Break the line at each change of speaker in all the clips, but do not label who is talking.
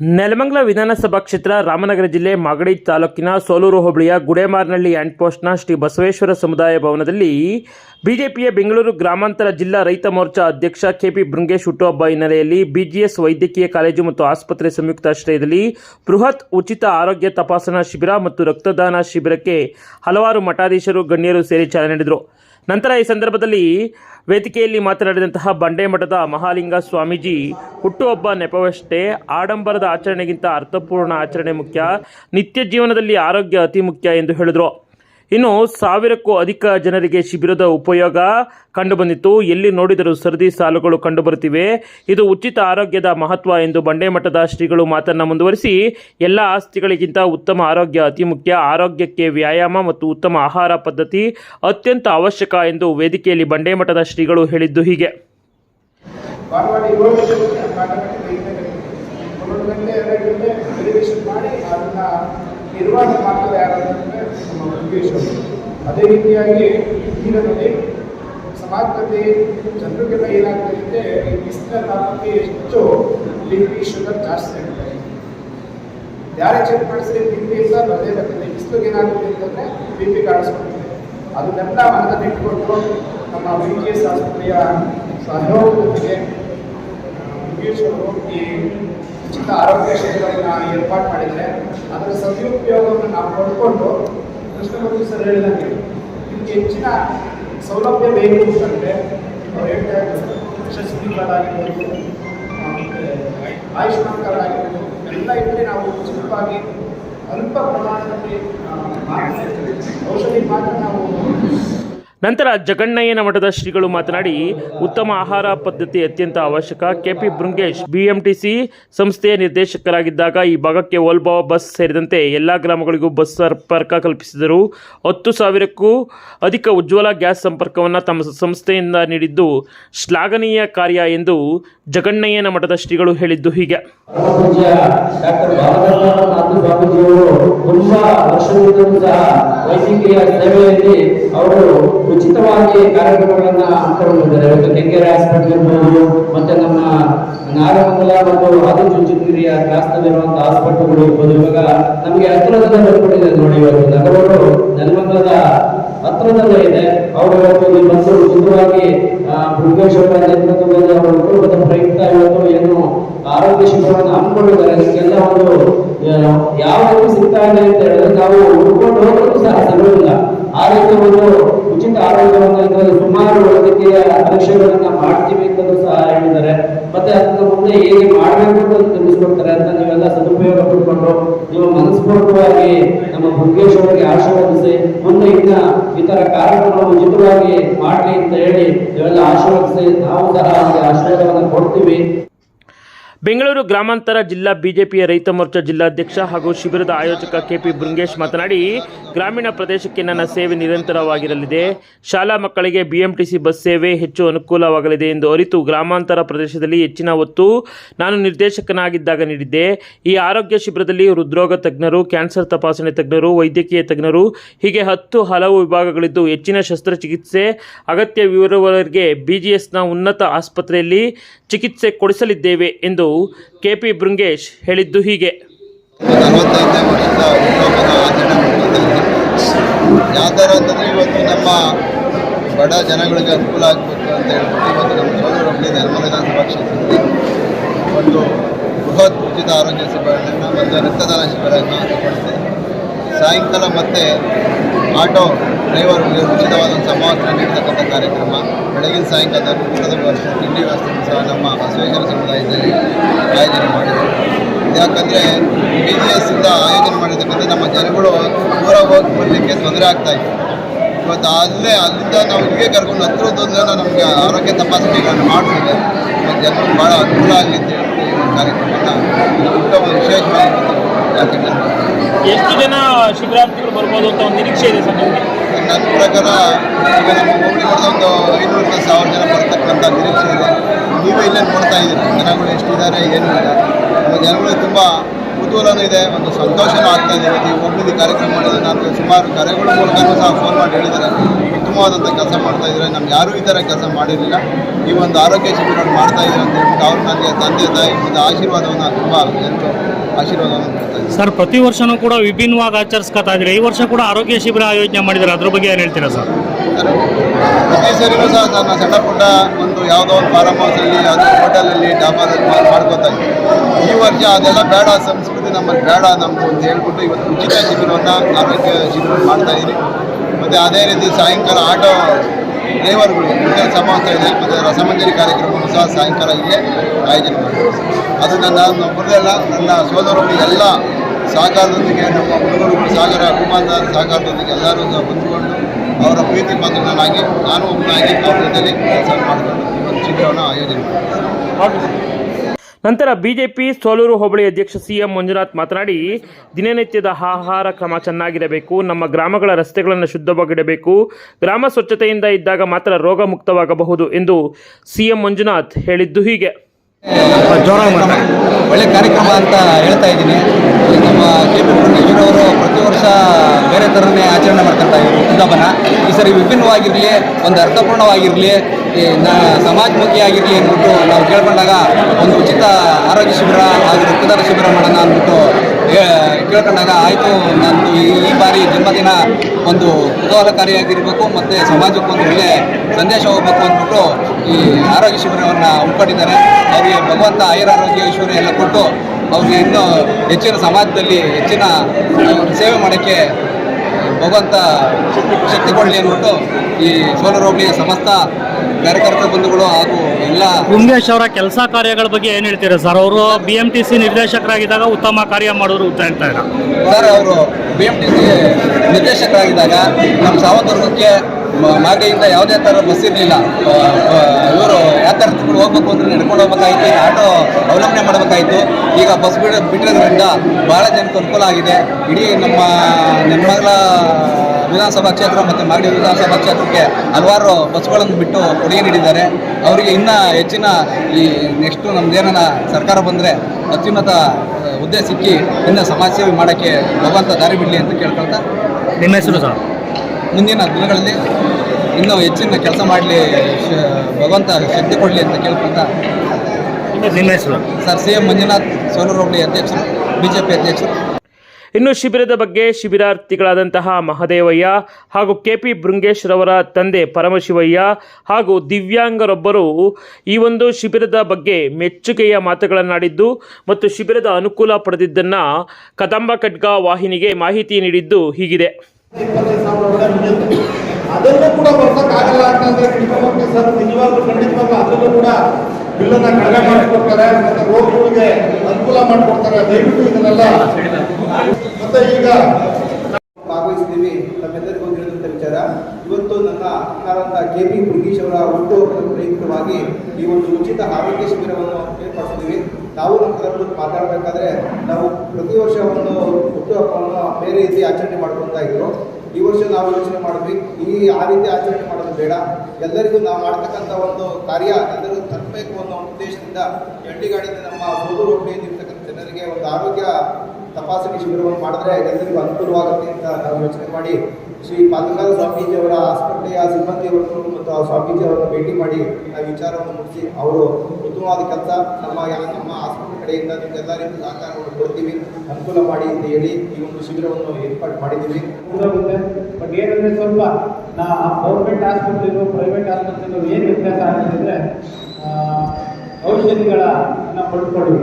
ನೆಲಮಂಗಲ ವಿಧಾನಸಭಾ ಕ್ಷೇತ್ರ ರಾಮನಗರ ಜಿಲ್ಲೆ ಮಾಗಡಿ ತಾಲೂಕಿನ ಸೋಲೂರು ಹೋಬಳಿಯ ಗುಡೇಮಾರ್ನಹಳ್ಳಿ ಆ್ಯಂಡ್ ಪೋಸ್ಟ್ನ ಶ್ರೀ ಬಸವೇಶ್ವರ ಸಮುದಾಯ ಭವನದಲ್ಲಿ ಬಿಜೆಪಿಯ ಬೆಂಗಳೂರು ಗ್ರಾಮಾಂತರ ಜಿಲ್ಲಾ ರೈತ ಮೋರ್ಚಾ ಅಧ್ಯಕ್ಷ ಕೆಪಿ ಬೃಂಗೇಶ್ ಹುಟ್ಟುಹಬ್ಬ ಹಿನ್ನೆಲೆಯಲ್ಲಿ ಬಿಜಿಎಸ್ ವೈದ್ಯಕೀಯ ಕಾಲೇಜು ಮತ್ತು ಆಸ್ಪತ್ರೆ ಸಂಯುಕ್ತ ಆಶ್ರಯದಲ್ಲಿ ಬೃಹತ್ ಉಚಿತ ಆರೋಗ್ಯ ತಪಾಸಣಾ ಶಿಬಿರ ಮತ್ತು ರಕ್ತದಾನ ಶಿಬಿರಕ್ಕೆ ಹಲವಾರು ಮಠಾಧೀಶರು ಗಣ್ಯರು ಸೇರಿ ಚಾಲನೆ ನೀಡಿದರು. ನಂತರ ಈ ಸಂದರ್ಭದಲ್ಲಿ ವೇದಿಕೆಯಲ್ಲಿ ಮಾತನಾಡಿದಂತಹ ಬಂಡೆ ಮಠದ ಮಹಾಲಿಂಗ ಸ್ವಾಮೀಜಿ ಹುಟ್ಟುಹಬ್ಬ ನೆಪವಷ್ಟೇ ಆಡಂಬರದ ಆಚರಣೆಗಿಂತ ಅರ್ಥಪೂರ್ಣ ಆಚರಣೆ ಮುಖ್ಯ. ನಿತ್ಯ ಜೀವನದಲ್ಲಿ ಆರೋಗ್ಯ ಅತಿ ಮುಖ್ಯ ಎಂದು ಹೇಳಿದರು. ಇನ್ನು ಸಾವಿರಕ್ಕೂ ಅಧಿಕ ಜನರಿಗೆ ಶಿಬಿರದ ಉಪಯೋಗ ಕಂಡುಬಂದಿತ್ತು. ಎಲ್ಲಿ ನೋಡಿದರೂ ಸರದಿ ಸಾಲುಗಳು ಕಂಡುಬರುತ್ತಿವೆ. ಇದು ಉಚಿತ ಆರೋಗ್ಯದ ಮಹತ್ವ ಎಂದು ಬಂಡೇಮಠದ ಶ್ರೀಗಳು ಮಾತನ್ನ ಮುಂದುವರಿಸಿ, ಎಲ್ಲ ಆಸ್ತಿಗಳಿಗಿಂತ ಉತ್ತಮ ಆರೋಗ್ಯ ಅತಿ ಮುಖ್ಯ. ಆರೋಗ್ಯಕ್ಕೆ ವ್ಯಾಯಾಮ ಮತ್ತು ಉತ್ತಮ ಆಹಾರ ಪದ್ಧತಿ ಅತ್ಯಂತ ಅವಶ್ಯಕ ಎಂದು ವೇದಿಕೆಯಲ್ಲಿ ಬಂಡೇಮಠದ ಶ್ರೀಗಳು ಹೇಳಿದ್ದು ಹೀಗೆ.
ಮಾಡಿ ನಿರ್ವಹಣೆ ಮಾಡ್ತಾರೆ ಯಾರು ಅಂತಂದ್ರೆ ನಮ್ಮ ಅವರು ಅದೇ ರೀತಿಯಾಗಿ ಈಗಿನಲ್ಲಿ ಸಮಾಜದಲ್ಲಿ ಜನರಿಗೆಲ್ಲ ಏನಾಗ್ತದೆ ಈ ಬಿಸಿಲ ತಾಪಕ್ಕೆ ಹೆಚ್ಚು ಲಿಂಬಿ ಶುಗರ್ ಜಾಸ್ತಿ ಆಗ್ತಾ ಇದೆ. ಯಾರೇ ಚೆಕ್ ಮಾಡಿಸಿದ್ರೆ ಲಿಂಬಿ ಪಿ ಇಲ್ಲ, ಬರದೇ ಬರ್ತದೆ ಬಿಸಿಲಿಗೆ ಏನಾಗುತ್ತೆ ಅಂತಂದ್ರೆ ಲಿಂಬಿ ಕಾಣಿಸ್ಕೊಳ್ತದೆ. ಅದನ್ನೆಲ್ಲ ಮನದಲ್ಲಿಟ್ಟುಕೊಂಡು ನಮ್ಮ ಬಿ ಜಿ ಎಸ್ ಆಸ್ಪತ್ರೆಯ ಸಹಯೋಗದೊಂದಿಗೆ ಈ ಉಚಿತ ಆರೋಗ್ಯ ಶಿಬಿರವನ್ನು ಏರ್ಪಾಡು ಮಾಡಿದರೆ ಅದರ ಸದುಪಯೋಗವನ್ನು ನಾವು ಪಡ್ಕೊಂಡು ಕೃಷ್ಣಮೂರ್ತಿ ಸರ್ ಹೇಳಿದಂಗೆ ನಿಮ್ಗೆ ಹೆಚ್ಚಿನ ಸೌಲಭ್ಯ ಬೇಕು ಅಂತಂದರೆ ಅವ್ರು ಹೇಳ್ತಾ ಇದ್ದಾರೆ. ಯಶಸ್ವಿ ಕಾರ್ಡ್ ಆಗಿರ್ಬೋದು ಆಯುಷ್ಮಾನ್ ಕಾರ್ಡ್ ಆಗಿರ್ಬೋದು ಎಲ್ಲ ಇದ್ದರೆ ನಾವು ಉಚಿತವಾಗಿ ಅಲ್ಪ ಪ್ರಮಾಣದಲ್ಲಿ ಔಷಧಿ ಮಾತ್ರ ನಾವು
ನಂತರ ಜಗಣ್ಣಯ್ಯನ ಮಠದ ಶ್ರೀಗಳು ಮಾತನಾಡಿ, ಉತ್ತಮ ಆಹಾರ ಪದ್ಧತಿ ಅತ್ಯಂತ ಅವಶ್ಯಕ. ಕೆಪಿ ಬೃಂಗೇಶ್, ಬಿಎಂಟಿಸಿ ಸಂಸ್ಥೆಯ ನಿರ್ದೇಶಕರಾಗಿದ್ದಾಗ ಈ ಭಾಗಕ್ಕೆ ಓಲ್ಬಾವ ಬಸ್ ಸೇರಿದಂತೆ ಎಲ್ಲ ಗ್ರಾಮಗಳಿಗೂ ಬಸ್ ಸಂಪರ್ಕ ಕಲ್ಪಿಸಿದರು. ಹತ್ತು ಸಾವಿರಕ್ಕೂ ಅಧಿಕ ಉಜ್ವಲ ಗ್ಯಾಸ್ ಸಂಪರ್ಕವನ್ನು ತಮ್ಮ ಸಂಸ್ಥೆಯಿಂದ ನೀಡಿದ್ದು ಶ್ಲಾಘನೀಯ ಕಾರ್ಯ ಎಂದು ಜಗಣ್ಣಯ್ಯನ ಮಠದ ಶ್ರೀಗಳು ಹೇಳಿದ್ದು ಹೀಗೆ.
ವೈದ್ಯಕೀಯ ಸೇವೆಯಲ್ಲಿ ಅವರು ಉಚಿತವಾಗಿ ಕಾರ್ಯಕ್ರಮಗಳನ್ನ ಹಮ್ಮಿಕೊಂಡಿದ್ದಾರೆ. ಇವತ್ತು ಕೆಂಗೇರಿ ಹಾಸ್ಪಿಟಲ್ ಇರ್ಬೋದು, ಮತ್ತೆ ನಮ್ಮ ನಾಗಮಂಗಲ ಮತ್ತು ಆದಿಚುಂಚನಗಿರಿಯ ಕ್ಲಾಸ್ನಲ್ಲಿರುವಂತಹ ಆಸ್ಪತ್ರೆಗಳು ಇರ್ಬೋದು. ಇವಾಗ ನಮಗೆ ಹತ್ತಿರದಲ್ಲೇ ಬಂದ್ಬಿಟ್ಟಿದೆ ನೋಡಿ ಇವತ್ತು. ನಗರವರು ನೆಲಮಂಗಲದ ಹತ್ರದಲ್ಲೇ ಇದೆ. ಅವರು ಇವತ್ತು ಇಲ್ಲಿ ಬಂದು ಸುಂದರವಾಗಿ ಮೃಗೇಶ್ವರ ನೇತೃತ್ವದಲ್ಲಿ ಅವರು ಕುಟುಂಬದ ಪ್ರಯುಕ್ತ ಇವತ್ತು ಏನು ಆರೋಗ್ಯ ಶಿಬಿರವನ್ನು ಹಮ್ಮಿಕೊಂಡಿದ್ದಾರೆ. ಅದಕ್ಕೆಲ್ಲ ಒಂದು ಯಾವ ರೀತಿ ಸಿಗ್ತಾ ಇದೆ ಅಂತ ಹೇಳಿದ್ರೆ ನಾವು ಹುಡ್ಕೊಂಡು ಹೋಗೋದು ಸಹ ಸಿಗೋದಿಲ್ಲ ಆ ರೀತಿ ಒಂದು ಉಚಿತ ಆರೋಗ್ಯವನ್ನು ಇದರಲ್ಲಿ ಸುಮಾರು ವೈದ್ಯಕೀಯ ಪರೀಕ್ಷೆಗಳನ್ನ ಮಾಡ್ತೀವಿ ಅಂತ ಸಹ ಹೇಳಿದ್ದಾರೆ. ಮತ್ತೆ ಅದನ್ನ ಮುಂದೆ ಹೇಗೆ ಮಾಡಬೇಕು ಅಂತ ತಿಳಿಸ್ಕೊಡ್ತಾರೆ ಅಂತ ನೀವೆಲ್ಲ ಸದುಪಯೋಗ ಪಡ್ಕೊಂಡು ನೀವು ಮನಸ್ಪೂರ್ವಕವಾಗಿ ನಮ್ಮ ಭುಂಗೇಶ್ ಅವರಿಗೆ ಆಶೀರ್ವದಿಸಿ, ಮುಂದೆ ಇನ್ನ ಈ ತರ ಕಾರ್ಯಕ್ರಮ ಉಚಿತವಾಗಿ ಮಾಡಲಿ ಅಂತ ಹೇಳಿ ನೀವೆಲ್ಲ ಆಶೀರ್ವದಿಸಿ, ನಾವು ಸಹ ಆಶೀರ್ವಾದವನ್ನು ಕೊಡ್ತೀವಿ.
ಬೆಂಗಳೂರು ಗ್ರಾಮಾಂತರ ಜಿಲ್ಲಾ ಬಿಜೆಪಿಯ ರೈತ ಮೋರ್ಚಾ ಜಿಲ್ಲಾಧ್ಯಕ್ಷ ಹಾಗೂ ಶಿಬಿರದ ಆಯೋಜಕ ಕೆಪಿ ಬೃಂಗೇಶ್ ಮಾತನಾಡಿ, ಗ್ರಾಮೀಣ ಪ್ರದೇಶಕ್ಕೆ ನನ್ನ ಸೇವೆ ನಿರಂತರವಾಗಿರಲಿದೆ. ಶಾಲಾ ಮಕ್ಕಳಿಗೆ ಬಿಎಂಟಿಸಿ ಬಸ್ ಸೇವೆ ಹೆಚ್ಚು ಅನುಕೂಲವಾಗಲಿದೆ ಎಂದು ಅರಿತು ಗ್ರಾಮಾಂತರ ಪ್ರದೇಶದಲ್ಲಿ ಹೆಚ್ಚಿನ ಒತ್ತು ನಾನು ನಿರ್ದೇಶಕನಾಗಿದ್ದಾಗ ನೀಡಿದ್ದೆ. ಈ ಆರೋಗ್ಯ ಶಿಬಿರದಲ್ಲಿ ಹೃದ್ರೋಗ ತಜ್ಞರು, ಕ್ಯಾನ್ಸರ್ ತಪಾಸಣೆ ತಜ್ಞರು, ವೈದ್ಯಕೀಯ ತಜ್ಞರು, ಹೀಗೆ ಹತ್ತು ಹಲವು ವಿಭಾಗಗಳಿದ್ದು ಹೆಚ್ಚಿನ ಶಸ್ತ್ರಚಿಕಿತ್ಸೆ ಅಗತ್ಯವಿರುವವರಿಗೆ ಬಿಜಿಎಸ್ನ ಉನ್ನತ ಆಸ್ಪತ್ರೆಯಲ್ಲಿ ಚಿಕಿತ್ಸೆ ಕೊಡಿಸಲಿದ್ದೇವೆ ಎಂದು ಕೆಪಿ ಬೃಂಗೇಶ್ ಹೇಳಿದ್ದು ಹೀಗೆ.
ಬಡ ಜನಗಳಿಗೆ ಅನುಕೂಲ ಆಗಬೇಕು ಅಂತ ಹೇಳ್ಬಿಟ್ಟು ಇವತ್ತು ನಮ್ಮ ಸೋದರ ನೆಲಮಲ ವಿಧಾನಸಭಾ ಕ್ಷೇತ್ರದಲ್ಲಿ ಒಂದು ಬೃಹತ್ ಉಚಿತ ಆರೋಗ್ಯ ಶಿಬಿರವನ್ನು ಮತ್ತು ರಕ್ತದಾನ ಶಿಬಿರವನ್ನು ಏರ್ಪಡಿಸಿದೆ ಸಾಯಂಕಾಲ ಮತ್ತೆ ಆಟೋ ಡ್ರೈವರ್ಗೆ ಉಚಿತವಾದ ಒಂದು ನೀಡತಕ್ಕಂಥ ನೀಡ್ತಕ್ಕಂಥ ಕಾರ್ಯಕ್ರಮ. ಬೆಳಗಿನ ಸಾಯಂಕಾಲದಲ್ಲಿ ವರ್ಷ ತಿಂಡಿ ವ್ಯವಸ್ಥೆಯನ್ನು ಸಹ ನಮ್ಮ ಬಸವೇಶ್ವರ ಸಮುದಾಯದಲ್ಲಿ ಆಯೋಜನೆ ಮಾಡಿದರು. ಯಾಕಂದರೆ ಬಿ ಜಿ ಎಸ್ ಇಂದ ಆಯೋಜನೆ ಮಾಡಿರ್ತಕ್ಕಂಥ ನಮ್ಮ ಜನಗಳು ದೂರ ಹೋಗಿ ಬರಲಿಕ್ಕೆ ತೊಂದರೆ ಆಗ್ತಾ ಇತ್ತು. ಇವತ್ತು ಅಲ್ಲೇ, ಅಲ್ಲಿಂದ ನಾವು ಇಲ್ಲಿಗೆ ಕರ್ಕೊಂಡು ಹತ್ತಿರದೊಂದು ನಮಗೆ ಆರೋಗ್ಯ ತಪಾಸಣೆಗಳನ್ನು ಮಾಡಿಸಿದೆ ಜನರು ಭಾಳ ಅನುಕೂಲ ಆಗಲಿ ಅಂತ ಹೇಳಿ ಕಾರ್ಯಕ್ರಮವನ್ನು ಉತ್ತಮ ವಿಶೇಷವಾಗಿ ಯಾಕಂದರೆ
ಎಷ್ಟು ಜನ ಶಿಬಿರಾರ್ಥಿಗಳು ಬರ್ಬೋದು ಅಂತ ಒಂದು ನಿರೀಕ್ಷೆ ಇದೆ ಸರ್ ನಿಮಗೆ?
ನನ್ನ ಪ್ರಕಾರ ಈಗ ನಮ್ಮ ಹೊಡೆದ ಒಂದು ಐನೂರಿಂದ ಸಾವಿರ ಜನ ಬರ್ತಕ್ಕಂಥ ನಿರೀಕ್ಷೆ ಇದೆ. ನೀವೇ ಇಲ್ಲೇ ನೋಡ್ತಾ ಇದ್ದೀರಿ. ಜನಗಳು ಎಷ್ಟಿದ್ದಾರೆ, ಏನು ಇಲ್ಲ. ನಮ್ಮ ಜನಗಳಿಗೆ ತುಂಬ ಕುತೂಹಲನೂ ಇದೆ, ಒಂದು ಸಂತೋಷನೂ ಆಗ್ತಾ ಇದೆ. ಈ ಒಬ್ಬನಿಗೆ ಕಾರ್ಯಕ್ರಮ ಮಾಡಿದ್ರೆ ನಾನು ಸುಮಾರು ಕರೆಗಳ ಮೂಲಕನೂ ಸಹ ಫೋನ್ ಮಾಡಿ ಹೇಳಿದ್ದಾರೆ. ಉತ್ತಮವಾದಂಥ ಕೆಲಸ ಮಾಡ್ತಾ ಇದ್ದಾರೆ. ನಮ್ಗೆ ಯಾರೂ ಈ ಥರ ಕೆಲಸ ಮಾಡಿರಲಿಲ್ಲ. ಈ ಒಂದು ಆರೋಗ್ಯ ಶಿಬಿರ ಮಾಡ್ತಾ ಇದ್ದಾರೆ ಅಂತ ಹೇಳ್ಬಿಟ್ಟು ಅವ್ರು ನನಗೆ ತಂದೆ, ತಾಯಿ, ಒಂದು ಆಶೀರ್ವಾದವನ್ನು ತುಂಬ ಆಶೀರ್ವಾದವನ್ನು
ಸರ್ ಪ್ರತಿ ವರ್ಷನೂ ಕೂಡ ವಿಭಿನ್ನವಾಗಿ ಆಚರಿಸ್ಕೊತಾ ಇದ್ರೆ ಈ ವರ್ಷ ಕೂಡ ಆರೋಗ್ಯ ಶಿಬಿರ ಆಯೋಜನೆ ಮಾಡಿದ್ದಾರೆ? ಅದ್ರ ಬಗ್ಗೆ ಏನು ಹೇಳ್ತೀರಾ ಸರ್?
ಸರ್, ಪ್ರತಿ ಸರಿನೂ ಸಹ ನನ್ನ ಸಣ್ಣ ಪುಟ್ಟ ಒಂದು ಯಾವುದೋ ಒಂದು ಫಾರಮ್ ಹೌಸಲ್ಲಿ ಯಾವುದೋ ಹೋಟೆಲಲ್ಲಿ ಡಾಬಾದಲ್ಲಿ ಮಾಡ್- ಮಾಡ್ಕೋತಾ ಇದ್ದೀವಿ. ಈ ವರ್ಷ ಅದೆಲ್ಲ ಬೇಡ ಸಂಸ್ಕೃತಿ ನಮ್ಮಲ್ಲಿ ಬೇಡ ನಮ್ಮದು ಅಂತ ಹೇಳ್ಬಿಟ್ಟು ಇವತ್ತು ಉಚಿತ ಶಿಬಿರವನ್ನು ಆರೋಗ್ಯ ಶಿಬಿರ ಮಾಡ್ತಾ ಇದ್ದೀನಿ ಮತ್ತು ಅದೇ ರೀತಿ ಸಾಯಂಕಾಲ ಆಟೋ ಡ್ರೈವರ್ಗಳು ಸಮಾವೇಶ ಇದೆ. ಮತ್ತು ರಸಮಂಜರಿ ಕಾರ್ಯಕ್ರಮವನ್ನು ಸಹ ಸಾಯಂಕಾಲ ಇಲ್ಲೇ ಆಯೋಜನೆ ಮಾಡ್ತೀವಿ ಅದನ್ನು ನಾನು ಒಬ್ಬರಲ್ಲ ನನ್ನ ಸೋದರರು ಎಲ್ಲ ಸಹಕಾರದೊಂದಿಗೆ ನಮ್ಮ ಹುಡುಗರು ಸಾಗರ ಅಭಿಮಾನದ ಸಹಕಾರದೊಂದಿಗೆ ಎಲ್ಲರೂ ಸಹ ಬಂದುಕೊಂಡು ಅವರ ಪ್ರೀತಿ ಪಾತ್ರನಾಗಿ ನಾನು ಒಬ್ಬನಾಗಿ ಅವ್ರ ಕೆಲಸ ಮಾಡಿಕೊಂಡು ಒಂದು ಶಿಬಿರವನ್ನು ಆಯೋಜನೆ ಮಾಡಿದ್ದೆ
ನಂತರ ಬಿಜೆಪಿ ಸೋಲೂರು ಹೋಬಳಿ ಅಧ್ಯಕ್ಷ ಸಿ ಎಂ ಮಂಜುನಾಥ್ ಮಾತನಾಡಿ, ದಿನನಿತ್ಯದ ಆಹಾರ ಕ್ರಮ ಚೆನ್ನಾಗಿರಬೇಕು, ನಮ್ಮ ಗ್ರಾಮಗಳ ರಸ್ತೆಗಳನ್ನು ಶುದ್ಧವಾಗಿಡಬೇಕು, ಗ್ರಾಮ ಸ್ವಚ್ಛತೆಯಿಂದ ಇದ್ದಾಗ ಮಾತ್ರ ರೋಗ ಮುಕ್ತವಾಗಬಹುದು ಎಂದು ಸಿಎಂ ಮಂಜುನಾಥ್ ಹೇಳಿದ್ದು ಹೀಗೆ.
ಒಳ್ಳೆ ಕಾರ್ಯಕ್ರಮ ಅಂತ ಹೇಳ್ತಾ ಇದ್ದೀನಿ. ನಮ್ಮ ಕೆ ಪಿ ಪರಮೇಶ್ವರ್ ಅವರು ಪ್ರತಿ ವರ್ಷ ಬೇರೆ ಥರನೇ ಆಚರಣೆ ಮಾಡ್ಕೊಳ್ತಾ ಇದ್ರು. ಹುಟ್ಟುಹಬ್ಬನ ಈ ಸರಿ ವಿಭಿನ್ನವಾಗಿರಲಿ, ಒಂದು ಅರ್ಥಪೂರ್ಣವಾಗಿರಲಿ, ಈ ಆಗಿರಲಿ ಅಂದ್ಬಿಟ್ಟು ನಾವು ಕೇಳ್ಕೊಂಡಾಗ ಒಂದು ಉಚಿತ ಆರೋಗ್ಯ ಶಿಬಿರ ಹಾಗೂ ರಕ್ತದಾನ ಶಿಬಿರ ಮಾಡೋಣ ಅಂದ್ಬಿಟ್ಟು ಕೇಳ್ಕೊಂಡಾಗ ಆಯಿತು. ನಾನು ಈ ಬಾರಿ ಜನ್ಮದಿನ ಒಂದು ಕುತೂಹಲಕಾರಿಯಾಗಿರಬೇಕು ಮತ್ತು ಸಮಾಜಕ್ಕೆ ಒಂದು ಒಳ್ಳೆ ಸಂದೇಶ ಹೋಗಬೇಕು ಅಂದ್ಬಿಟ್ಟು ಈ ಆರೋಗ್ಯ ಶಿಬಿರವನ್ನು ಹಮ್ಮಿಕೊಂಡಿದ್ದಾರೆ ಅವರಿಗೆ ಭಗವಂತ ಆಯುರಾರೋಗ್ಯ ಐಶ್ವರ್ಯ ಎಲ್ಲ ಕೊಟ್ಟು ಅವ್ರಿಗೆ ಇನ್ನೂ ಹೆಚ್ಚಿನ ಸಮಾಜದಲ್ಲಿ ಹೆಚ್ಚಿನ ಸೇವೆ ಮಾಡೋಕ್ಕೆ ಭಗವಂತ ಶಕ್ತಿ ಕೊಡಲಿ ಅಂದ್ಬಿಟ್ಟು ಈ ಸೋಲರ್ ಹೋಬಳಿಯ ಸಮಸ್ತ ಕಾರ್ಯಕರ್ತ ಬಂಧುಗಳು ಹಾಗೂ
ಉಮೇಶ್ ಅವರ ಕೆಲಸ ಕಾರ್ಯಗಳ ಬಗ್ಗೆ ಏನು ಹೇಳ್ತೀರಾ ಸರ್? ಅವರು ಬಿ ಎಂ ಟಿ ಸಿ ನಿರ್ದೇಶಕರಾಗಿದ್ದಾಗ ಉತ್ತಮ ಕಾರ್ಯ ಮಾಡೋರು ಅಂತ ಹೇಳ್ತಾ ಇದ್ದಾರೆ.
ಸರ್ ಅವರು ಬಿ ಎಂ ಟಿ ಸಿ ನಿರ್ದೇಶಕರಾಗಿದ್ದಾಗ ನಮ್ಮ ಸಾವಂತವರ್ಗಕ್ಕೆ ಮಾಗೆಯಿಂದ ಯಾವುದೇ ಥರ ಬಸ್ ಇರಲಿಲ್ಲ. ಇವರು ಯಾತ್ರಾರ್ಥಿಗಳು ಹೋಗ್ಬೇಕು ಅಂದರೆ ನಡ್ಕೊಂಡು ಹೋಗ್ಬೇಕಾಯ್ತು ಈಗ ಆಟೋ ಅವಲಂಬನೆ ಮಾಡಬೇಕಾಯ್ತು. ಈಗ ಬಸ್ ಬಿಡ ಬಿಟ್ಟಿರೋದ್ರಿಂದ ಭಾಳ ಜನಕ್ಕೆ ಅನುಕೂಲ ಆಗಿದೆ. ಇಡೀ ನಮ್ಮ ನೆನ್ಮಂಗಲ ವಿಧಾನಸಭಾ ಕ್ಷೇತ್ರ ಮತ್ತು ಮಾಗಡಿ ವಿಧಾನಸಭಾ ಕ್ಷೇತ್ರಕ್ಕೆ ಹಲವಾರು ಬಸ್ಗಳನ್ನು ಬಿಟ್ಟು ಕೊಡುಗೆ ನೀಡಿದ್ದಾರೆ. ಅವರಿಗೆ ಇನ್ನೂ ಹೆಚ್ಚಿನ ಈ ನೆಕ್ಸ್ಟು ನಮ್ದೇನ ಸರ್ಕಾರ ಬಂದರೆ ಅತ್ಯುನ್ನತ ಹುದ್ದೆ ಸಿಕ್ಕಿ ಇನ್ನು ಸಮಾಜ ಸೇವೆ ಮಾಡೋಕ್ಕೆ ಭಗವಂತ ದಾರಿ ಬಿಡಲಿ ಅಂತ ಕೇಳ್ಕೊಳ್ತಾ
ನಿಮ್ಮ ಹೆಸರು ಸರ್?
ಮುಂದಿನ ದಿನಗಳಲ್ಲಿ ಇನ್ನೂ ಹೆಚ್ಚಿನ ಕೆಲಸ ಮಾಡಲಿ ಭಗವಂತ ಶಕ್ತಿ ಕೊಡಲಿ ಅಂತ ಕೇಳ್ಕೊಳ್ತಾ
ನಿಮ್ಮ ಹೆಸರು?
Sir C M Manjunath Soluru ಹೋಬಳಿ ಅಧ್ಯಕ್ಷರು ಬಿ ಜೆ ಪಿ ಅಧ್ಯಕ್ಷರು.
ಇನ್ನು ಶಿಬಿರದ ಬಗ್ಗೆ ಶಿಬಿರಾರ್ಥಿಗಳಾದಂತಹ ಮಹದೇವಯ್ಯ ಹಾಗೂ ಕೆ ಪಿ ರವರ ತಂದೆ ಪರಮಶಿವಯ್ಯ ಹಾಗೂ ದಿವ್ಯಾಂಗರೊಬ್ಬರು ಈ ಒಂದು ಶಿಬಿರದ ಬಗ್ಗೆ ಮೆಚ್ಚುಗೆಯ ಮಾತುಗಳನ್ನಾಡಿದ್ದು ಮತ್ತು ಶಿಬಿರದ ಅನುಕೂಲ ಪಡೆದಿದ್ದನ್ನು ಕದಂಬ ಖಡ್ಗ ವಾಹಿನಿಗೆ ಮಾಹಿತಿ ನೀಡಿದ್ದು ಹೀಗಿದೆ.
ಅದನ್ನು ಕೂಡ ಬರ್ಸಕ್ಕಾಗಲ್ಲ ಅಂತಂದ್ರೆ ಕೃಷ್ಣಮೂರ್ತಿ ಸರ್, ನಿಜವಾಗ್ಲೂ ಖಂಡಿತವಾಗ್ಲೂ ಅದನ್ನು ಕೂಡ ಬಿಲ್ಲನ್ನ ಕಡಿಮೆ ಮಾಡಿಕೊಡ್ತಾರೆ, ಮತ್ತೆ ರೋಗಿಗಳಿಗೆ ಅನುಕೂಲ ಮಾಡಿಕೊಡ್ತಾರೆ. ದಯವಿಟ್ಟು ಇದನ್ನೆಲ್ಲ ಮತ್ತೆ ಈಗ ಭಾಗವಹಿಸ್ತೀವಿ. ತಮ್ಮೆಲ್ಲರಿಗೂ ತಿಳಿದಂಥ ವಿಚಾರ. ಇವತ್ತು ನನ್ನ ಅಣ್ಣಾರಂತ ಕೆ ಪಿ ಮುರುಗೀಶ್ ಅವರ ಹುಟ್ಟುಹಬ್ಬದ ಪ್ರಯುಕ್ತವಾಗಿ ಈ ಒಂದು ಉಚಿತ ಆರೋಗ್ಯ ಶಿಬಿರವನ್ನು ಏರ್ಪಡಿಸ್ತೀವಿ ನಾವು ನಮ್ಮ ತರಗತಿ ಮಾತಾಡಬೇಕಾದ್ರೆ ನಾವು ಪ್ರತಿ ವರ್ಷ ಒಂದು ಹುಟ್ಟುಹಬ್ಬವನ್ನು ಬೇರೆ ರೀತಿ ಆಚರಣೆ ಮಾಡ್ಕೊತಾ ಇದ್ರು. ಈ ವರ್ಷ ನಾವು ಯೋಚನೆ ಮಾಡಿದ್ವಿ, ಈ ಆ ರೀತಿ ಆಚರಣೆ ಮಾಡೋದು ಬೇಡ. ಎಲ್ಲರಿಗೂ ನಾವು ಮಾಡ್ತಕ್ಕಂಥ ಒಂದು ಕಾರ್ಯ ಎಲ್ಲರಿಗೂ ತಲುಪಬೇಕು ಅನ್ನೋ ಉದ್ದೇಶದಿಂದ ಎಂಡಿಗಾಡಿದ ನಮ್ಮ ಸೋದೂರು ಜನರಿಗೆ ಒಂದು ಆರೋಗ್ಯ ತಪಾಸಣೆ ಶಿಬಿರವನ್ನು ಮಾಡಿದ್ರೆ ಎಲ್ಲರಿಗೂ ಅನುಕೂಲವಾಗುತ್ತೆ ಅಂತ ನಾವು ಯೋಚನೆ ಮಾಡಿ ಶ್ರೀ ಪಾತಂಗಾಲ ಸ್ವಾಮೀಜಿಯವರ ಆಸ್ಪತ್ರೆಯ ಸಿಬ್ಬಂದಿಯವರನ್ನು ಮತ್ತು ಆ ಸ್ವಾಮೀಜಿಯವರನ್ನು ಭೇಟಿ ಮಾಡಿ ಆ ವಿಚಾರವನ್ನು ಮುಗಿಸಿ ಅವರು ಉತ್ತಮವಾದ ಕೆಲಸ ನಮ್ಮ ನಮ್ಮ ಆಸ್ಪತ್ರೆ ಕಡೆಯಿಂದ ನಿಮ್ಗೆಲ್ಲರಿಗೂ ಸಹಕಾರವನ್ನು ಕೊಡ್ತೀವಿ, ಅನುಕೂಲ ಮಾಡಿ ಅಂತ ಹೇಳಿ ಈ ಒಂದು ಶಿಬಿರವನ್ನು ಏರ್ಪಾಡು ಮಾಡಿದ್ದೀವಿ. ಬಟ್ ಏನಂದ್ರೆ ಸ್ವಲ್ಪ ನಾ ಗೌರ್ಮೆಂಟ್ ಆಸ್ಪತ್ರೆಗೂ ಪ್ರೈವೇಟ್ ಆಸ್ಪತ್ರೆಗೂ ಏನು ವ್ಯತ್ಯಾಸ ಆಗಿದೆ ಅಂದರೆ ಔಷಧಿಗಳನ್ನು ಪಡ್ಕೊಳ್ಳಿ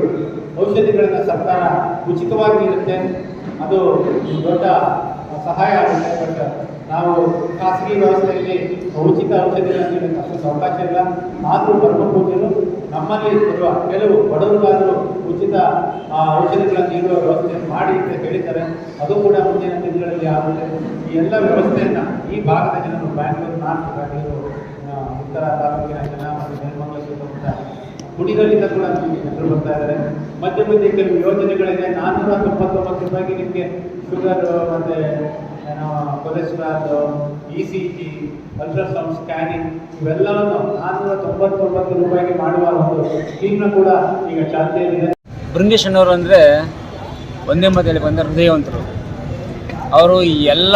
ಔಷಧಿಗಳನ್ನ ಸರ್ಕಾರ ಉಚಿತವಾಗಿ ನೀಡುತ್ತೆ. ಅದು ದೊಡ್ಡ ಸಹಾಯ ಆಗುತ್ತೆ. ಬಟ್ ನಾವು ಖಾಸಗಿ ವ್ಯವಸ್ಥೆಯಲ್ಲಿ ಉಚಿತ ಔಷಧಿಗಳನ್ನು ನೀಡೋಕ್ಕೆ ಅಷ್ಟು ಅವಕಾಶ ಇಲ್ಲ. ಆದರೂ ಪೂಜೆರು ನಮ್ಮಲ್ಲಿ ಇರುವ ಕೆಲವು ಬಡವರಿಗಾದರೂ ಉಚಿತ ಔಷಧಿಗಳನ್ನು ನೀಡುವ ವ್ಯವಸ್ಥೆ ಮಾಡಿ ಅಂತ ಹೇಳಿದ್ದಾರೆ. ಅದು ಕೂಡ ಮುಂದಿನ ದಿನಗಳಲ್ಲಿ ಆಗುತ್ತೆ. ಈ ಎಲ್ಲ ವ್ಯವಸ್ಥೆಯನ್ನು ಈ ಭಾಗದ ಜನರು ಬ್ಯಾಂಗ್ಳೂರು ನಾರ್ತ್ ಬ್ಯಾಂಗ್ಳೂರು ಉತ್ತರ ತಾಲೂಕಿನ ಜನ ಮತ್ತು ನೆಲಮಂಗಲ ಸುತ್ತಮುತ್ತ ಗುಡಿಗಳಿಂದ ಕೂಡ ನಮಗೆ ಜನರು ಬರ್ತಾ ಇದ್ದಾರೆ. ಮಧ್ಯ ಮಧ್ಯೆ ಕೆಲವು ಯೋಜನೆಗಳಿದೆ ನಾನ್ನೂರ ತೊಂಬತ್ತೊಂಬತ್ತು ರೂಪಾಯಿಗೆ ನಿಮಗೆ ಶುಗರ್, ಮತ್ತೆ cholesterol E C G ultrasound scanning ಇವೆಲ್ಲವನ್ನು ನಾನ್ನೂರ ತೊಂಬತ್ತೊಂಬತ್ತು ರೂಪಾಯಿಗೆ ಮಾಡುವ ಒಂದು ಸ್ಕೀಮ್ನ ಕೂಡ ಈಗ ಚಾಲ್ತಿಯಲ್ಲಿದೆ.
ಬೃಂಗೇಶ್ ಅಣ್ಣವರು ಅಂದರೆ ಒಂದೇ ಮಾತಲ್ಲಿ ಬಂದ ಹೃದಯವಂತರು. ಅವರು ಎಲ್ಲ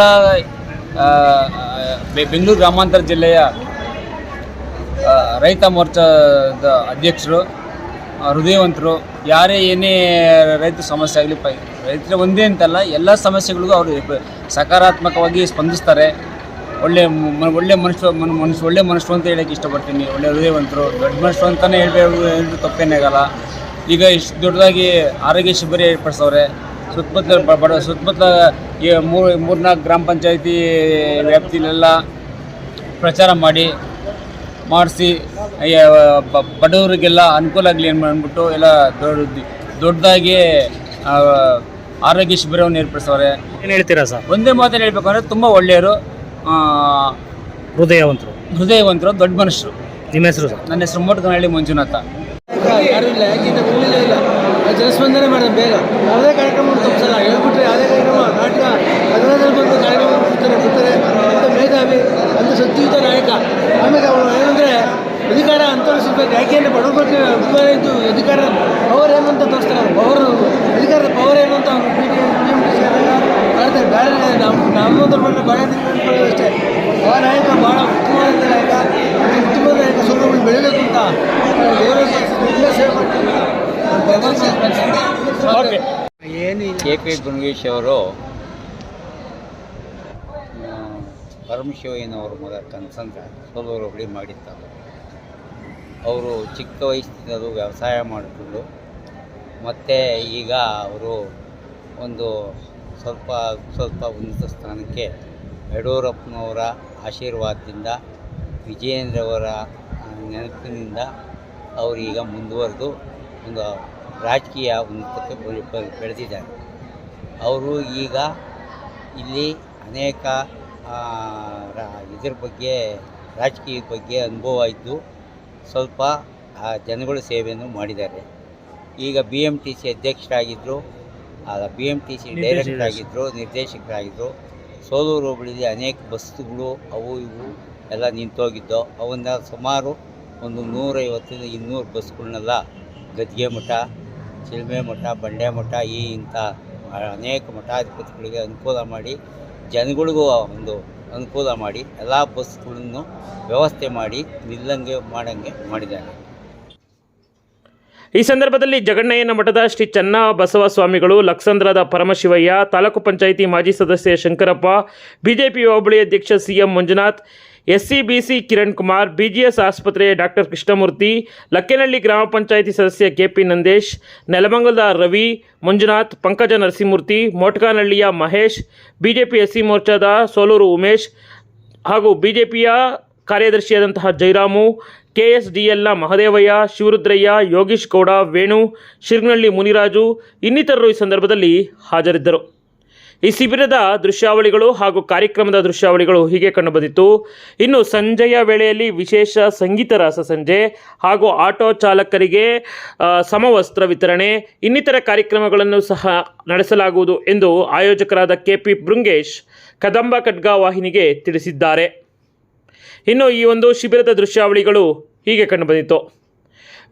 ಬೆಂಗಳೂರು ಗ್ರಾಮಾಂತರ ಜಿಲ್ಲೆಯ ರೈತ ಮೋರ್ಚಾದ ಅಧ್ಯಕ್ಷರು ಹೃದಯವಂತರು, ಯಾರೇ ಏನೇ ರೈತರ ಸಮಸ್ಯೆ ಆಗಲಿ ರೈತರ ಒಂದೇ ಅಂತಲ್ಲ, ಎಲ್ಲ ಸಮಸ್ಯೆಗಳಿಗೂ ಅವರು ಸಕಾರಾತ್ಮಕವಾಗಿ ಸ್ಪಂದಿಸ್ತಾರೆ. ಒಳ್ಳೆ ಒಳ್ಳೆ ಮನುಷ್ಯ ಮನ್- ಮನುಷ್ಯ ಒಳ್ಳೆ ಮನುಷ್ಯರು ಅಂತ ಹೇಳಕ್ಕೆ ಇಷ್ಟಪಡ್ತೀನಿ. ಒಳ್ಳೆ ಹೃದಯವಂತರು, ದೊಡ್ಡ ಮನುಷ್ಯರು ಅಂತಲೇ ಹೇಳಬೇಕು ತಪ್ಪೇನಾಗಲ್ಲ ಈಗ ಇಷ್ಟು ದೊಡ್ಡದಾಗಿ ಆರೋಗ್ಯ ಶಿಬಿರ ಏರ್ಪಡಿಸವ್ರೆ. ಸುತ್ತಮುತ್ತಲ ಬಡ ಸುತ್ತಮುತ್ತಲ ಮೂರು ಮೂರ್ನಾಲ್ಕು ಗ್ರಾಮ ಪಂಚಾಯತಿ ವ್ಯಾಪ್ತಿಲೆಲ್ಲ ಪ್ರಚಾರ ಮಾಡಿ ಮಾಡಿಸಿ ಬಡವರಿಗೆಲ್ಲ ಅನುಕೂಲ ಆಗಲಿ ಅಂದ್ಬಿಟ್ಟು ಎಲ್ಲ ದೊಡ್ಡ ದೊಡ್ಡದಾಗಿ ಆ, ಆರೋಗ್ಯ ಶಿಬಿರವನ್ನು ಏರ್ಪಡಿಸವ್ರೆ.
ಏನು ಹೇಳ್ತೀರಾ ಸರ್?
ಒಂದೇ ಮಾತಲ್ಲಿ ಹೇಳ್ಬೇಕು ಅಂದರೆ ತುಂಬ ಒಳ್ಳೆಯವರು ಆ,
ಹೃದಯವಂತರು.
ಹೃದಯವಂತರು ದೊಡ್ಡ ಮನುಷ್ಯರು.
ನಿಮ್ಮ ಹೆಸರು ಸರ್?
ನನ್ನ ಹೆಸರು ಮೋಟಗನಹಳ್ಳಿ ಮಂಜುನಾಥ.
ಯಾರು ಇಲ್ಲ? ಯಾಕಿಂತ ಜನಸ್ಪಂದನೆ ಮಾಡೋದು ಬೇಗ. ಯಾವುದೇ ಕಾರ್ಯಕ್ರಮ ತಪ್ಪಿಸಲ್ಲ ಹೇಳ್ಬಿಟ್ರೆ ಯಾವುದೇ ಕಾರ್ಯಕ್ರಮ ನಾಟಕ ಅದರಲ್ಲಿ ಬಂದು ಕಾರ್ಯಕ್ರಮ ಬಿಡ್ತಾರೆ ಬಿಡ್ತಾರೆ ಅಂತ ಮೇಧಾವಿ ಅಂತ ಸತ್ಯುತ ನಾಯಕ ಆಮೇಲೆ ಅವನು ಏನಂದರೆ ಅಧಿಕಾರ ಅಂತರಿಸಬೇಕು ಯಾಕೆಂದರೆ ಬಡವ್ರ ಬಗ್ಗೆ ಇದು ಅಧಿಕಾರ ಪವರ್ ಏನು ಅಂತ ತೋರಿಸ್ತಾರೆ. ಅವ್ರು ಪವರ್ ಅಧಿಕಾರದ ಪವರ್ ಏನು ಅಂತ ಸಿ ಮಾಡ್ತಾರೆ ಬೇರೆ ನಮ್ಮ ನಮ್ಮದ್ರ ಬಗ್ಗೆ ಭಾಳ ತಿಳ್ಕೊಳ್ಳೋದು ಅಷ್ಟೇ. ಆ ನಾಯಕ ಭಾಳ ಉತ್ತಮವಾದ ನಾಯಕ ಏನು ಉತ್ತಮವಾದ ನಾಯಕ ಸೋಲುಗಳು ಬೆಳೀಬೇಕು ಅಂತ
ಏನು
ಕೆ ಪಿ ಗುಣಗೇಶ್ ಅವರು ಪರಮಶಿವಯ್ಯನವ್ರ ಮಗ ಕನಸಂದ್ರ ಸೋಲೂರು ಹುಳಿ ಮಾಡಿದ್ದಾರೆ. ಅವರು ಚಿಕ್ಕ ವಯಸ್ಸಿನದು ವ್ಯವಸಾಯ ಮಾಡಿಕೊಂಡು, ಮತ್ತು ಈಗ ಅವರು ಒಂದು ಸ್ವಲ್ಪ ಸ್ವಲ್ಪ ಉನ್ನತ ಸ್ಥಾನಕ್ಕೆ ಯಡಿಯೂರಪ್ಪನವರ ಆಶೀರ್ವಾದದಿಂದ, ವಿಜಯೇಂದ್ರವರ ನೆನಪಿನಿಂದ ಅವರೀಗ ಮುಂದುವರೆದು ಒಂದು ರಾಜಕೀಯ ಉನ್ನತಕ್ಕೆ ಬೆಳೆ- ಬೆಳೆ- ಬೆಳೆದಿದ್ದಾರೆ. ಅವರು ಈಗ ಇಲ್ಲಿ ಅನೇಕ ಇದ್ರ ಬಗ್ಗೆ, ರಾಜಕೀಯದ ಬಗ್ಗೆ ಅನುಭವ ಇದ್ದು ಸ್ವಲ್ಪ ಆ ಜನಗಳ ಸೇವೆಯನ್ನು ಮಾಡಿದ್ದಾರೆ. ಈಗ B M T C ಅಧ್ಯಕ್ಷರಾಗಿದ್ದರು B M T C director ಆಗಿದ್ದರು ನಿರ್ದೇಶಕರಾಗಿದ್ದರು ಸೋಲೂರು ಹೋಬಳಿಲಿ ಅನೇಕ ಬಸ್ಸುಗಳು ಅವು ಇವು ಎಲ್ಲ ನಿಂತೋಗಿದ್ದವು. ಅವನ್ನ ಸುಮಾರು ಒಂದು ನೂರೈವತ್ತರಿಂದ ಇನ್ನೂರು ಬಸ್ಗಳನ್ನೆಲ್ಲ ಗದ್ಗೆ ಮಠ ಚಿಲ್ಮೆ ಮಠ ಬಂಡೆ ಮಠ ಈ ಇಂಥ ಅನೇಕ ಮಠಾಧಿಪತಿಗಳಿಗೆ ಅನುಕೂಲ ಮಾಡಿ ಜನಗಳಿಗೂ ಒಂದು ಅನುಕೂಲ ಮಾಡಿ, ಎಲ್ಲ ಬಸ್ಗಳನ್ನು ವ್ಯವಸ್ಥೆ ಮಾಡಿ, ನಿಲ್ಲಂಗೆ ಮಾಡಂಗೆ ಮಾಡಿದ್ದಾರೆ.
ಈ ಸಂದರ್ಭದಲ್ಲಿ ಜಗಣ್ಣಯ್ಯನ ಮಠದ ಶ್ರೀ ಚನ್ನ ಬಸವ ಸ್ವಾಮಿಗಳು ಲಕ್ಸಂದ್ರದ ಪರಮಶಿವಯ್ಯ, ತಾಲೂಕು ಪಂಚಾಯಿತಿ ಮಾಜಿ ಸದಸ್ಯ ಶಂಕರಪ್ಪ, ಬಿಜೆಪಿ ಹೋಬಳಿ ಅಧ್ಯಕ್ಷ CM Manjunath SCBC Kiran Kumar, BGS ಆಸ್ಪತ್ರೆಯ ಡಾಕ್ಟರ್ ಕೃಷ್ಣಮೂರ್ತಿ ಲಕ್ಕೇನಹಳ್ಳಿ ಗ್ರಾಮ ಪಂಚಾಯಿತಿ ಸದಸ್ಯ ಕೆಪಿ ನಂದೇಶ್, ನೆಲಮಂಗಲದ ರವಿ, ಮಂಜುನಾಥ್, ಪಂಕಜ ನರಸಿಂಹಮೂರ್ತಿ, ಮೋಟ್ಕಾನಹಳ್ಳಿಯ ಮಹೇಶ್, ಬಿಜೆಪಿ ಎಸ್ಸಿ ಮೋರ್ಚಾದ ಸೋಲೂರು ಉಮೇಶ್ ಹಾಗೂ ಬಿಜೆಪಿಯ ಕಾರ್ಯದರ್ಶಿಯಾದಂತಹ ಜೈರಾಮು ಕೆ ಎಸ್ ಡಿ ಎಲ್ನ ಮಹದೇವಯ್ಯ, ಶಿವರುದ್ರಯ್ಯ, ಯೋಗೀಶ್ ಗೌಡ, ವೇಣು, ಶಿರ್ನಳ್ಳಿ ಮುನಿರಾಜು ಇನ್ನಿತರರು ಈ ಸಂದರ್ಭದಲ್ಲಿ ಹಾಜರಿದ್ದರು. ಈ ಶಿಬಿರದ ದೃಶ್ಯಾವಳಿಗಳು ಹಾಗೂ ಕಾರ್ಯಕ್ರಮದ ದೃಶ್ಯಾವಳಿಗಳು ಹೀಗೆ ಕಂಡುಬಂದಿತ್ತು. ಇನ್ನು ಸಂಜೆಯ ವೇಳೆಯಲ್ಲಿ ವಿಶೇಷ ಸಂಗೀತ ರಾಸ ಸಂಜೆ ಹಾಗೂ ಆಟೋ ಚಾಲಕರಿಗೆ ಸಮವಸ್ತ್ರ ವಿತರಣೆ, ಇನ್ನಿತರ ಕಾರ್ಯಕ್ರಮಗಳನ್ನು ಸಹ ನಡೆಸಲಾಗುವುದು ಎಂದು ಆಯೋಜಕರಾದ ಕೆ ಪಿ ಬೃಂಗೇಶ್ ಕದಂಬ ಖಡ್ಗ ವಾಹಿನಿಗೆ ತಿಳಿಸಿದ್ದಾರೆ. ಇನ್ನು ಈ ಒಂದು ಶಿಬಿರದ ದೃಶ್ಯಾವಳಿಗಳು ಹೀಗೆ ಕಂಡುಬಂದಿತ್ತು.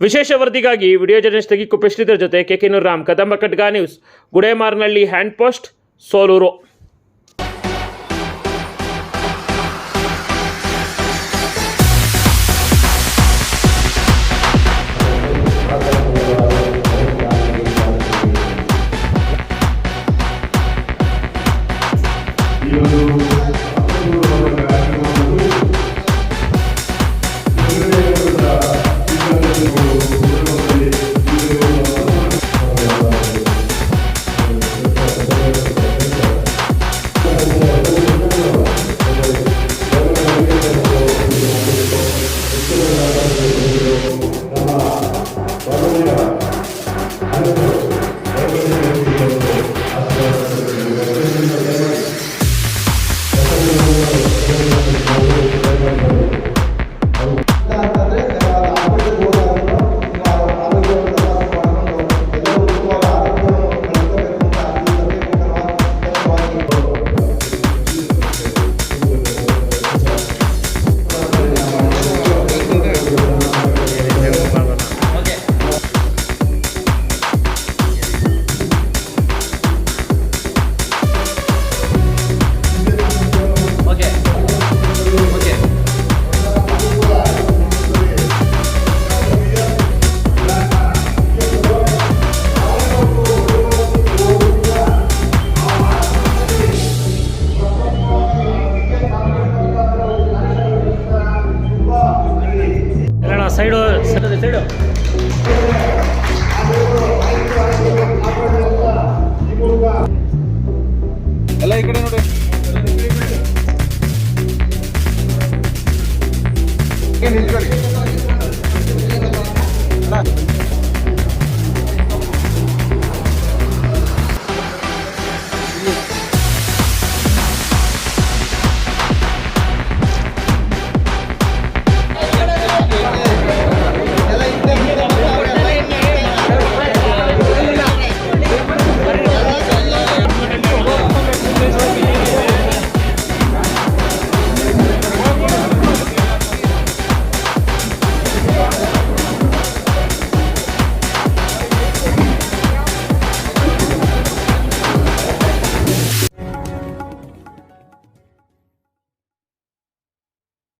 ವಿಶೇಷ ವರದಿಗಾಗಿ ವಿಡಿಯೋ ಜರ್ನಲಿಸ್ಟ್ ತಗಿ ಕುಪ್ಪೆ ಶ್ರೀಧರ್ ಜೊತೆ K K Ram Kadamba Khadga news Gudemarnahalli hand post Solo。